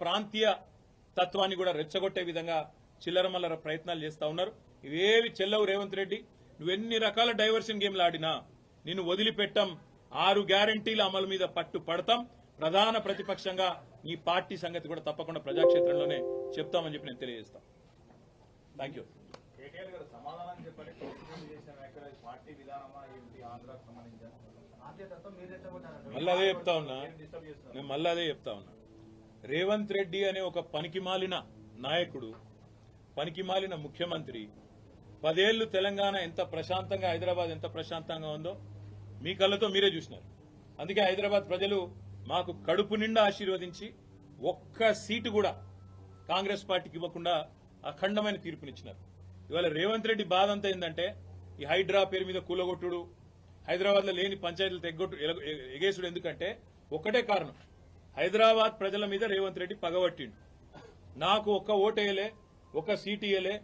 ప్రాంతీయ తత్వాన్ని కూడా రెచ్చగొట్టే విధంగా చిల్లరమల్లర ప్రయత్నాలు చేస్తా ఉన్నారు. ఇవేవి చెల్లవు రేవంత్ రెడ్డి. నువ్వు ఎన్ని రకాల డైవర్షన్ గేమ్లు ఆడినా నిన్ను వదిలిపెట్టం. ఆరు గ్యారంటీల అమలు మీద పట్టు పడతాం. ప్రధాన ప్రతిపక్షంగా ఈ పార్టీ సంగతి కూడా తప్పకుండా ప్రజాక్షేత్రంలోనే చెప్తామని చెప్పి నేను తెలియజేస్తాను థ్యాంక్ యూ మళ్ళీ అదే చెప్తా ఉన్నా. నేను మళ్ళీ అదే చెప్తా ఉన్నా. రేవంత్ రెడ్డి అనే ఒక పనికిమాలిన నాయకుడు పనికిమాలిన ముఖ్యమంత్రి పదేళ్ళు తెలంగాణ ఎంత ప్రశాంతంగా హైదరాబాద్ ఎంత ప్రశాంతంగా ఉందో మీ కళ్ళతో మీరే చూసినారు. అందుకే హైదరాబాద్ ప్రజలు మాకు కడుపు నిండా ఆశీర్వదించి ఒక్క సీటు కూడా కాంగ్రెస్ పార్టీకి ఇవ్వకుండా అఖండమైన తీర్పునిచ్చినారు. ఇవాళ రేవంత్ రెడ్డి బాధ అంతా ఏంటంటే ఈ హైడ్రా పేరు మీద కూలగొట్టుడు హైదరాబాద్లో లేని పంచాయతీలు తెగ్గొట్టు ఎగేసుడు ఎందుకంటే ఒకటే కారణం. హైదరాబాద్ ప్రజల మీద రేవంత్ రెడ్డి పగబట్టిండు. నాకు ఒక్క ఓటేయలే ఒక్క సీట్ ఇయ్యలే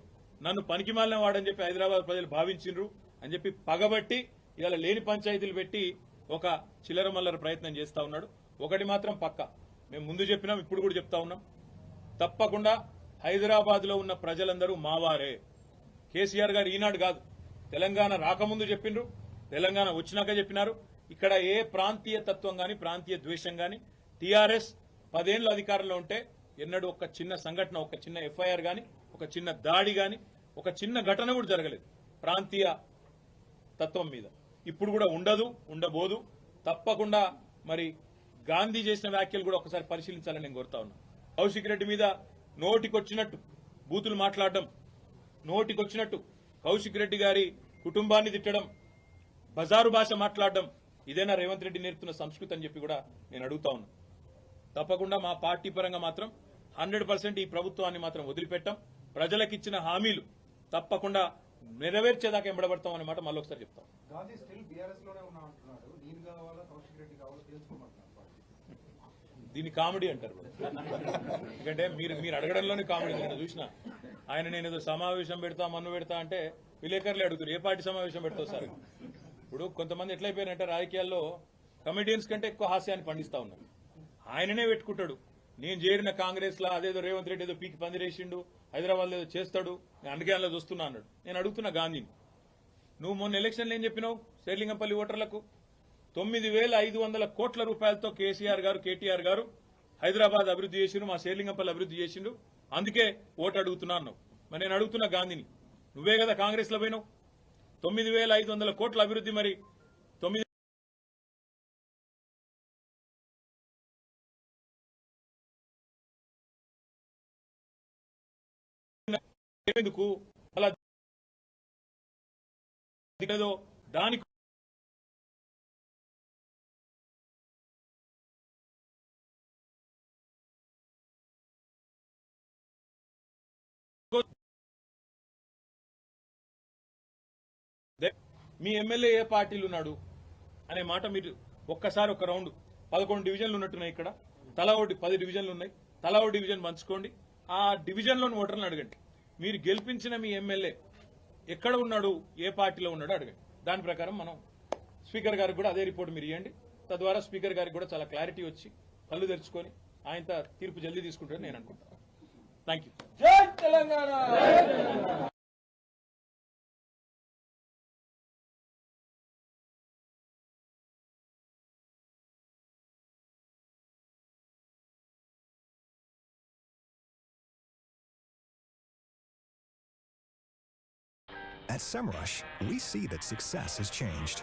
నన్ను పనికిమాలిన వాడని చెప్పి హైదరాబాద్ ప్రజలు భావించిండ్రు అని చెప్పి పగబట్టి ఇవాళ లేని పంచాయతీలు పెట్టి ఒక చిల్లర మల్లర ప్రయత్నం చేస్తా ఉన్నాడు. ఒకటి మాత్రం పక్క. మేము ముందు చెప్పినాం ఇప్పుడు కూడా చెప్తా ఉన్నాం. తప్పకుండా హైదరాబాద్లో ఉన్న ప్రజలందరూ మావారే కేసీఆర్ గారు ఈనాడు కాదు. తెలంగాణ రాకముందు చెప్పిండ్రు తెలంగాణ వచ్చినాక చెప్పినారు. ఇక్కడ ఏ ప్రాంతీయ తత్వం గాని ప్రాంతీయ ద్వేషం గాని టీఆర్ఎస్ పదేళ్ళు అధికారంలో ఉంటే ఎన్నడూ ఒక చిన్న సంఘటన ఒక చిన్న ఎఫ్ఐఆర్ గాని ఒక చిన్న దాడి గాని ఒక చిన్న ఘటన కూడా జరగలేదు. ప్రాంతీయ తత్వం మీద. ఇప్పుడు కూడా ఉండదు ఉండబోదు. తప్పకుండా మరి గాంధీ చేసిన వ్యాఖ్యలు కూడా ఒకసారి పరిశీలించాలని నేను కోరుతా ఉన్నా. కౌశిక్ రెడ్డి మీద నోటికొచ్చినట్టు బూతులు మాట్లాడడం నోటికొచ్చినట్టు కౌశిక్ రెడ్డి గారి కుటుంబాన్ని తిట్టడం బజారు భాష మాట్లాడడం ఇదేనా రేవంత్ రెడ్డి నేర్పుతున్న సంస్కృతి అని చెప్పి కూడా నేను అడుగుతా ఉన్నా. తప్పకుండా మా పార్టీ పరంగా మాత్రం హండ్రెడ్ పర్సెంట్ ఈ ప్రభుత్వాన్ని మాత్రం వదిలిపెట్టాం. ప్రజలకిచ్చిన హామీలు తప్పకుండా నెరవేర్చేదాకా ఎంబడబడతాం అనే మాట మళ్ళీ ఒకసారి చెప్తాం దీన్ని కామెడీ అంటారు ఎందుకంటే మీరు మీరు అడగడంలోనే కామెడీ నేను చూసిన. ఆయన నేను ఏదో సమావేశం పెడతా మన్ను పెడతా అంటే విలేకరులు అడుగుతారు. ఏ పార్టీ సమావేశం పెడతావు సార్? ఇప్పుడు కొంతమంది ఎట్లయిపోయినంటే రాజకీయాల్లో కమెడియన్స్ కంటే ఎక్కువ హాస్యాన్ని పండిస్తా ఉన్నారు. ఆయననే పెట్టుకుంటాడు. నేను చేరిన కాంగ్రెస్ లా అదేదో రేవంత్ రెడ్డి ఏదో పీకి పందిరేసిండు హైదరాబాద్ ఏదో చేస్తాడు నేను అందుకే అందులో చూస్తున్నా అన్నాడు. నేను అడుగుతున్నా గాంధీని. నువ్వు మొన్న ఎలక్షన్లు ఏం చెప్పినావు? శ్రీలింగంపల్లి ఓటర్లకు? తొమ్మిది వేల ఐదు వందల కోట్ల రూపాయలతో కేసీఆర్ గారు కేటీఆర్ గారు హైదరాబాద్ అభివృద్ధి చేసిండు మా శ్రీలింగంపల్లి అభివృద్ధి చేసిండు అందుకే ఓటు అడుగుతున్నా అన్నావు. మరి నేను అడుగుతున్నా గాంధీని. నువ్వే కదా కాంగ్రెస్లో పోయినావు? తొమ్మిది వేల ఐదు వందల కోట్ల అభివృద్ధి మరి. తొమ్మిది ఎందుకు? అలా దానికి మీ ఎమ్మెల్యే ఏ పార్టీలు ఉన్నాడు అనే మాట మీరు ఒక్కసారి ఒక రౌండ్ పదకొండు డివిజన్లు ఉన్నట్టున్నాయి ఇక్కడ. తలా ఒకటి పది డివిజన్లు ఉన్నాయి. తలా ఒక డివిజన్ పంచుకోండి. ఆ డివిజన్లోని ఓటర్లను అడగండి. మీరు గెలిపించిన మీ ఎమ్మెల్యే ఎక్కడ ఉన్నాడు ఏ పార్టీలో ఉన్నాడో అడగండి. దాని ప్రకారం మనం స్పీకర్ గారికి కూడా అదే రిపోర్ట్ మీరు ఇవ్వండి తద్వారా స్పీకర్ గారికి కూడా చాలా క్లారిటీ వచ్చి కళ్ళు తెరుచుకొని ఆయన తీర్పు జల్దీ తీసుకుంటారని నేను అనుకుంటాను థ్యాంక్ యూ జై Telangana! At SEMrush, we see that success has changed,